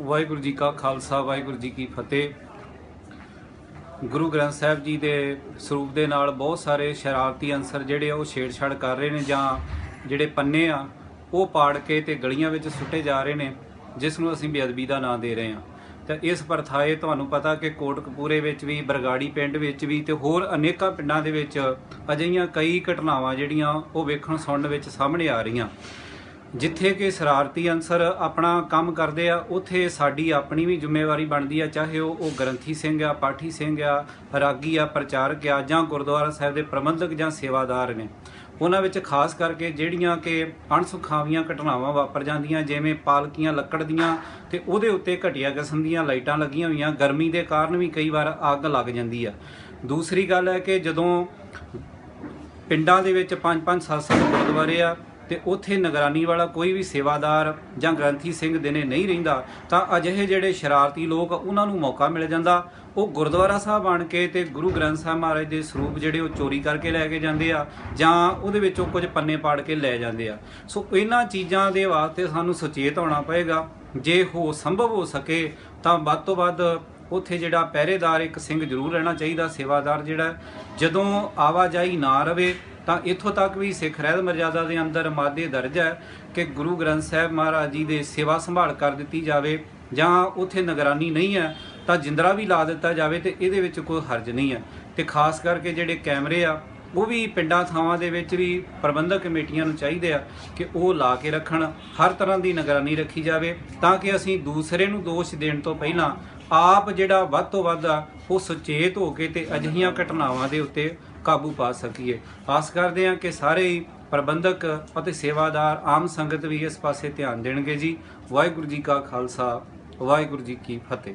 ਵਾਹਿਗੁਰੂ ਜੀ ਕਾ ਖਾਲਸਾ, ਵਾਹਿਗੁਰੂ ਜੀ ਕੀ ਫਤਿਹ। ਗੁਰੂ ਗ੍ਰੰਥ ਸਾਹਿਬ ਜੀ ਦੇ ਸਰੂਪ ਦੇ ਨਾਲ ਬਹੁਤ ਸਾਰੇ ਸ਼ਰਾਰਤੀ ਅੰਸਰ ਜਿਹੜੇ ਆ, ਉਹ ਛੇੜਛਾੜ ਕਰ ਰਹੇ ਨੇ ਜਾਂ ਜਿਹੜੇ ਪੰਨੇ ਆ, ਉਹ ਪਾੜ ਕੇ ਤੇ ਗਲੀਆਂ ਵਿੱਚ ਸੁੱਟੇ ਜਾ ਰਹੇ ਨੇ, ਜਿਸ ਨੂੰ ਅਸੀਂ ਬੇਅਦਬੀ ਦਾ ਨਾਂ ਦੇ ਰਹੇ ਹਾਂ। ਤਾਂ ਇਸ ਪ੍ਰਥਾਏ ਤੁਹਾਨੂੰ ਪਤਾ ਕਿ ਕੋਟਕਪੂਰੇ ਵਿੱਚ ਵੀ, ਬਰਗਾੜੀ ਪਿੰਡ ਵਿੱਚ ਵੀ ਤੇ ਹੋਰ ਅਨੇਕਾਂ ਪਿੰਡਾਂ ਦੇ ਵਿੱਚ ਅਜਿਹੀਆਂ ਕਈ ਘਟਨਾਵਾਂ ਜਿਹੜੀਆਂ ਉਹ ਵੇਖਣ ਸੁਣਨ ਵਿੱਚ ਸਾਹਮਣੇ ਆ ਰਹੀਆਂ। ਜਿੱਥੇ ਕਿ ਸ਼ਰਾਰਤੀ ਅੰਸਰ ਆਪਣਾ ਕੰਮ ਕਰਦੇ ਆ, ਉਥੇ ਸਾਡੀ ਆਪਣੀ ਵੀ ਜ਼ਿੰਮੇਵਾਰੀ ਬਣਦੀ ਆ, ਚਾਹੇ ਉਹ ਉਹ ਗ੍ਰੰਥੀ ਸਿੰਘ ਆ, ਪਾਠੀ ਸਿੰਘ ਆ, ਰਾਗੀ ਆ, ਪ੍ਰਚਾਰਕ ਆ, ਜਾਂ ਗੁਰਦੁਆਰਾ ਸਾਹਿਬ ਦੇ ਪ੍ਰਬੰਧਕ ਜਾਂ ਸੇਵਾਦਾਰ ਨੇ। ਉਹਨਾਂ ਵਿੱਚ ਖਾਸ ਕਰਕੇ ਜਿਹੜੀਆਂ ਕਿ ਅਣਸੁਖਾਵੀਆਂ ਘਟਨਾਵਾਂ ਵਾਪਰ ਜਾਂਦੀਆਂ, ਜਿਵੇਂ ਪਾਲਕੀਆਂ ਲੱਕੜ ਦੀਆਂ ਤੇ ਉਹਦੇ ਉੱਤੇ ਘਟੀਆ ਕਿਸਮ ਦੀਆਂ ਲਾਈਟਾਂ ਲੱਗੀਆਂ ਹੋਈਆਂ। ਗਰਮੀ ਦੇ ਕਾਰਨ ਵੀ ਕਈ ਵਾਰ ਅੱਗ ਲੱਗ ਜਾਂਦੀ ਆ। ਦੂਸਰੀ ਗੱਲ ਹੈ ਕਿ ਜਦੋਂ ਪਿੰਡਾਂ ਦੇ ਵਿੱਚ ਪੰਜ ਪੰਜ ਸੱਤ ਸੱਤ ਗੁਰਦੁਆਰੇ ਆ ਤੇ ਉੱਥੇ ਨਿਗਰਾਨੀ ਵਾਲਾ ਕੋਈ ਵੀ ਸੇਵਾਦਾਰ ਜਾਂ ਗ੍ਰੰਥੀ ਸਿੰਘ ਦਿਨੇ ਨਹੀਂ ਰਹਿੰਦਾ, ਤਾਂ ਅਜਿਹੇ ਜਿਹੜੇ ਸ਼ਰਾਰਤੀ ਲੋਕ ਉਹਨਾਂ ਨੂੰ ਮੌਕਾ ਮਿਲ ਜਾਂਦਾ। ਉਹ ਗੁਰਦੁਆਰਾ ਸਾਹਿਬ ਆਣ ਕੇ ਤੇ ਗੁਰੂ ਗ੍ਰੰਥ ਸਾਹਿਬ ਮਹਾਰਾਜ ਦੇ ਸਰੂਪ ਜਿਹੜੇ ਉਹ ਚੋਰੀ ਕਰਕੇ ਲੈ ਕੇ ਜਾਂਦੇ ਆ ਜਾਂ ਉਹਦੇ ਵਿੱਚੋਂ ਕੁਝ ਪੰਨੇ ਪਾੜ ਕੇ ਲੈ ਜਾਂਦੇ ਆ। ਸੋ ਇਹਨਾਂ ਚੀਜ਼ਾਂ ਦੇ ਵਾਸਤੇ ਸਾਨੂੰ ਸੁਚੇਤ ਹੋਣਾ ਪਏਗਾ। ਜੇ ਹੋ ਸੰਭਵ ਹੋ ਸਕੇ, ਤਾਂ ਵੱਧ ਤੋਂ ਵੱਧ ਉੱਥੇ ਜਿਹੜਾ ਪਹਿਰੇਦਾਰ ਇੱਕ ਸਿੰਘ ਜ਼ਰੂਰ ਰਹਿਣਾ ਚਾਹੀਦਾ, ਸੇਵਾਦਾਰ ਜਿਹੜਾ, ਜਦੋਂ ਆਵਾਜਾਈ ਨਾ ਰਵੇ ਤਾਂ ਇੱਥੋਂ ਤੱਕ ਵੀ ਸਿੱਖ ਰਹਿਤ ਮਰਜ਼ਾਦਾ ਦੇ ਅੰਦਰ ਮਾਦੇ ਦਰਜ ਹੈ ਕਿ ਗੁਰੂ ਗ੍ਰੰਥ ਸਾਹਿਬ ਮਹਾਰਾਜ ਜੀ ਦੇ ਸੇਵਾ ਸੰਭਾਲ ਕਰ ਦਿੱਤੀ ਜਾਵੇ ਜਾਂ ਉੱਥੇ ਨਿਗਰਾਨੀ ਨਹੀਂ ਹੈ, ਤਾਂ ਜਿੰਦਰਾ ਵੀ ਲਾ ਦਿੱਤਾ ਜਾਵੇ ਤੇ ਇਹਦੇ ਵਿੱਚ ਕੋਈ ਹਰਜ ਨਹੀਂ ਹੈ। ਤੇ ਖਾਸ ਕਰਕੇ ਜਿਹੜੇ ਕੈਮਰੇ ਆ, ਉਹ ਵੀ ਪਿੰਡਾਂ ਥਾਵਾਂ ਦੇ ਵਿੱਚ ਵੀ ਪ੍ਰਬੰਧਕ ਕਮੇਟੀਆਂ ਨੂੰ ਚਾਹੀਦੇ ਆ ਕਿ ਉਹ ਲਾ ਕੇ ਰੱਖਣ, ਹਰ ਤਰ੍ਹਾਂ ਦੀ ਨਿਗਰਾਨੀ ਰੱਖੀ ਜਾਵੇ ਤਾਂ ਕਿ ਅਸੀਂ ਦੂਸਰੇ ਨੂੰ ਦੋਸ਼ ਦੇਣ ਤੋਂ ਪਹਿਲਾਂ ਆਪ ਜਿਹੜਾ ਵੱਧ ਤੋਂ ਵੱਧ ਆ, ਉਹ ਸੁਚੇਤ ਹੋ ਕੇ ਤੇ ਅਜਿਹੀਆਂ ਘਟਨਾਵਾਂ ਦੇ ਉੱਤੇ ਕਾਬੂ ਪਾ ਸਕੀਏ। ਆਸ ਕਰਦੇ ਹਾਂ ਕਿ ਸਾਰੇ ਹੀ ਪ੍ਰਬੰਧਕ ਅਤੇ ਸੇਵਾਦਾਰ ਆਮ ਸੰਗਤ ਵੀ ਇਸ ਪਾਸੇ ਧਿਆਨ ਦੇਣਗੇ ਜੀ। ਵਾਹਿਗੁਰੂ ਜੀ ਕਾ ਖਾਲਸਾ, ਵਾਹਿਗੁਰੂ ਜੀ ਕੀ ਫਤਿਹ।